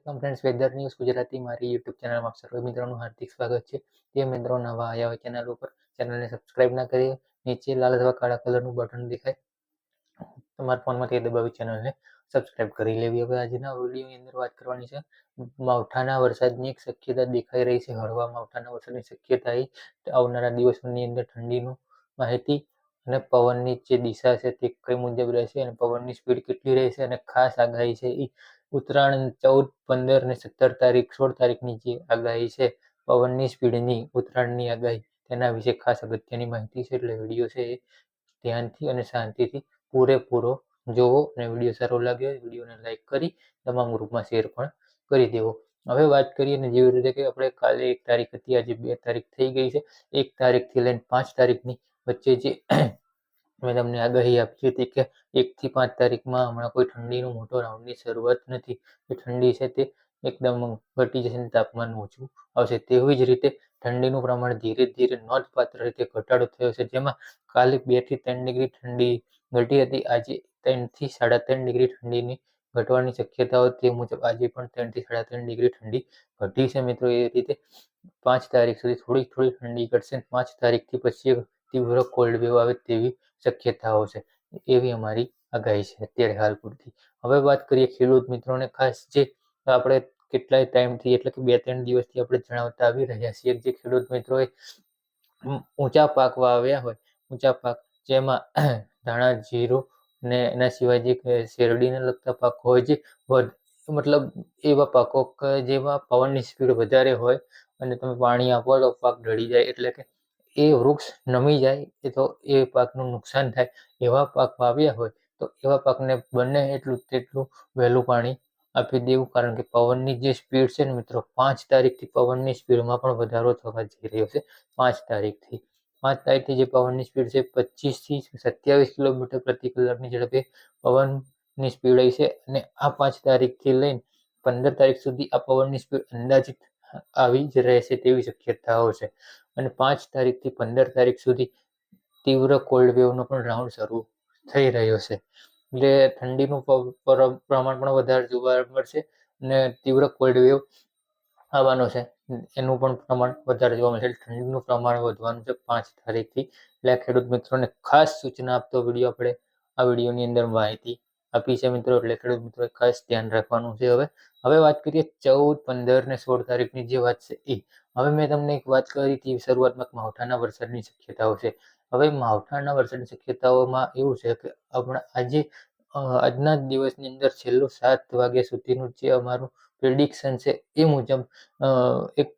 Welcome friends weather news Gujarati મારી YouTube ચેનલમાં સર્વ મિત્રોનું હાર્દિક સ્વાગત છે. જે મિત્રો નવા આવ્યા હોય ચેનલ ઉપર ચેનલને સબસ્ક્રાઇબ ના કરી, નીચે લાલ અથવા કાળા કલરનું બટન દેખાય તમારા ફોનમાં તે દબાવી ચેનલને સબસ્ક્રાઇબ કરી લેવી. હવે આજના વિડીયોની અંદર વાત કરવાની છે, માવઠાના વરસાદની એક શક્યતા દેખાઈ રહી છે. હળવા માવઠાના વરસાદની શક્યતા એ આવનારા દિવસોની અંદર ઠંડીનું માહિતી અને પવનની જે દિશા છે તે કઈ મુજબ રહેશે અને પવનની સ્પીડ કેટલી રહેશે અને ખાસ આગાહી છે એ ઉત્તરાયણ ચૌદ, પંદર ને સત્તર તારીખ, સોળ તારીખની જે આગાહી છે, પવનની સ્પીડની ઉત્તરાયણની આગાહી, તેના વિશે ખાસ અગત્યની માહિતી છે એટલે વીડિયો છે એ. ધ્યાનથી અને શાંતિથી પૂરેપૂરો જોવો અને વીડિયો સારો લાગ્યો વિડીયોને લાઈક કરી તમામ ગ્રુપમાં શેર પણ કરી દેવો. હવે વાત કરીએ ને જેવી રીતે કે આપણે કાલે એક તારીખ હતી, આજે બે તારીખ થઈ ગઈ છે. એક તારીખથી લઈને પાંચ તારીખની વચ્ચે જે મેં તમને આગાહી આપી હતી કે એકથી પાંચ તારીખમાં હમણાં કોઈ ઠંડીનો મોટો રાઉન્ડની શરૂઆત નથી. જે ઠંડી છે તે એકદમ ઘટી જશે અને તાપમાન ઓછું આવશે. તેવી જ રીતે ઠંડીનું પ્રમાણ ધીરે ધીરે નોંધપાત્ર રીતે ઘટાડો થયો છે. જેમાં કાલે બેથી ત્રણ ડિગ્રી ઠંડી ઘટી હતી. આજે ત્રણથી સાડા ત્રણ ડિગ્રી ઠંડીની ઘટવાની શક્યતાઓ તે મુજબ આજે પણ ત્રણથી સાડા ત્રણ ડિગ્રી ઠંડી ઘટી છે. મિત્રો, એ રીતે પાંચ તારીખ સુધી થોડી થોડી ઠંડી ઘટશે પાંચ તારીખથી પછી તીવ્ર કોલ્ડ વેવ આવે તેવી શક્યતાઓ છે. એવી અમારી આગાહી છે અત્યારે હાલ પૂરતી. હવે વાત કરીએ ખેડૂત મિત્રોને, ખાસ જે આપણે કેટલાય ટાઈમથી એટલે કે બે ત્રણ દિવસથી આપણે જણાવતા આવી રહ્યા છીએ જે ખેડૂત મિત્રોએ ઊંચા પાક વાવ્યા હોય, ઊંચા પાક જેમાં ધાણા, જીરું ને એના સિવાય જે શેરડીને લગતા પાકો હોય જે મતલબ એવા પાકો કે જેમાં પવનની સ્પીડ વધારે હોય અને તમે પાણી આપો તો પાક ઢળી જાય એટલે કે એ વૃક્ષ નમી જાય એ તો એ પાકનું નુકસાન થાય. એવા પાક વાવ્યા હોય તો એવા પાકને બને એટલું તેટલું વહેલું પાણી આપી દેવું. કારણ કે પવનની જે સ્પીડ છે ને મિત્રો, પાંચ તારીખથી પવનની સ્પીડમાં પણ વધારો થવા જઈ રહ્યો છે. પાંચ તારીખથી. પાંચ તારીખથી જે પવનની સ્પીડ છે પચીસથી સત્યાવીસ કિલોમીટર પ્રતિ કલાકની ઝડપે પવનની સ્પીડ હોય છે. અને આ પાંચ તારીખથી લઈને પંદર તારીખ સુધી આ પવનની સ્પીડ અંદાજિત આવી જ રહેશે તેવી શક્યતાઓ છે. અને પાંચ તારીખથી પંદર તારીખ સુધી તીવ્ર કોલ્ડ વેવનો પણ રાઉન્ડ શરૂ થઈ રહ્યો છે. એટલે ઠંડીનું પ્રમાણ પણ વધારે જોવા મળશે અને તીવ્ર કોલ્ડ વેવ આવવાનો છે. એનું પણ પ્રમાણ વધારે જોવા મળશે. ઠંડીનું પ્રમાણ વધવાનું છે પાંચ તારીખથી. એટલે ખેડૂત મિત્રોને ખાસ સૂચના આપતો વીડિયો આપણે આ વિડીયોની અંદર માહિતી આપી છે મિત્રો, એટલે ખેડૂત મિત્રો ખાસ ધ્યાન રાખવાનું છે હવે. હવે વાત કરીએ ચૌદ, પંદર ને સોળ તારીખની જે વાત છે એ. હવે મેં તમને એક વાત કરી હતી શરૂઆતમાં માવઠાના વરસાદની શક્યતાઓ છે. હવે માવઠાના વરસાદની શક્યતાઓમાં એવું છે કે આપણા આજે આજના દિવસની અંદર છેલ્લું સાત વાગ્યા સુધીનું જે અમારું પ્રિડિક્શન છે એ મુજબ એક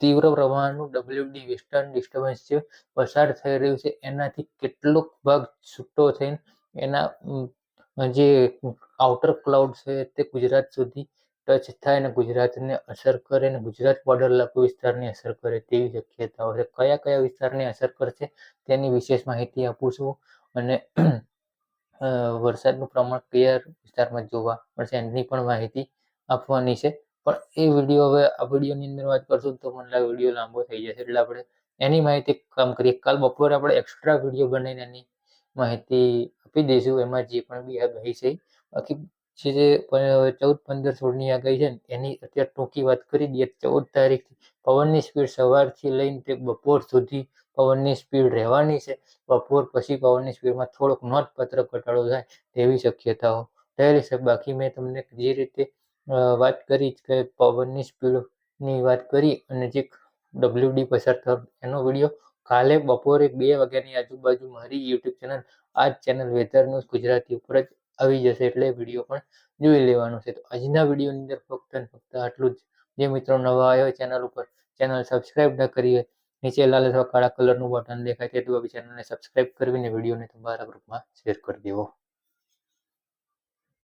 તીવ્ર પ્રમાણનું ડબલ્યુડી વેસ્ટર્ન ડિસ્ટર્બન્સ જે પસાર થઈ રહ્યું છે, એનાથી કેટલોક ભાગ છૂટો થઈને એના જે આઉટર ક્લાઉડ છે તે ગુજરાત સુધી ટચ થાય અને ગુજરાતને અસર કરે અને ગુજરાત બોર્ડર લાગુ વિસ્તારને અસર કરે તેવી શક્યતાઓ છે. કયા કયા વિસ્તારને અસર કરશે તેની વિશેષ માહિતી આપું છું અને વરસાદનું પ્રમાણ કયા વિસ્તારમાં જોવા મળશે એની પણ માહિતી આપવાની છે. પણ એ વીડિયો હવે, આ વિડીયોની અંદર વાત કરશું તો મને લાગે વીડિયો લાંબો થઈ જશે એટલે આપણે એની માહિતી કામ કરીએ. કાલ બપોરે આપણે એક્સ્ટ્રા વીડિયો બનાવીને એની માહિતી આપી દઈશું, એમાં જે પણ બી આગાહી છે. બાકી જે ચૌદ પંદર સોળની આગાહી છે ને, એની અત્યારે ટૂંકી વાત કરી દઈએ, ચૌદ તારીખથી પવનની સ્પીડ સવારથી લઈને તે બપોર સુધી પવનની સ્પીડ રહેવાની છે. બપોર પછી પવનની સ્પીડમાં થોડોક નોંધપાત્ર ઘટાડો થાય તેવી શક્યતાઓ રહેલી છે. બાકી મેં તમને જે રીતે વાત કરી કે પવનની સ્પીડની વાત કરી અને જે ડબલ્યુડી પસાર થયો એનો વીડિયો કાલે બપોરે બે વાગ્યાની આજુબાજુ મારી યુટ્યુબ ચેનલ આ ચેનલ વેધર ન્યૂઝ ગુજરાતી ઉપર જ આવી જશે એટલે વીડિયો પણ જોઈ લેવાનો છે. તો આજના વિડીયોની અંદર ફક્ત ફક્ત આટલું જ. જે મિત્રો નવા આવ્યા હોય ચેનલ ઉપર ચેનલ સબસ્ક્રાઈબ ન કરી હોય, નીચે લાલ અથવા કાળા કલરનું બટન દેખાય તે તો ચેનલને સબસ્ક્રાઈબ કરીને વિડીયોને તમારા ગ્રુપમાં શેર કરી દેવો.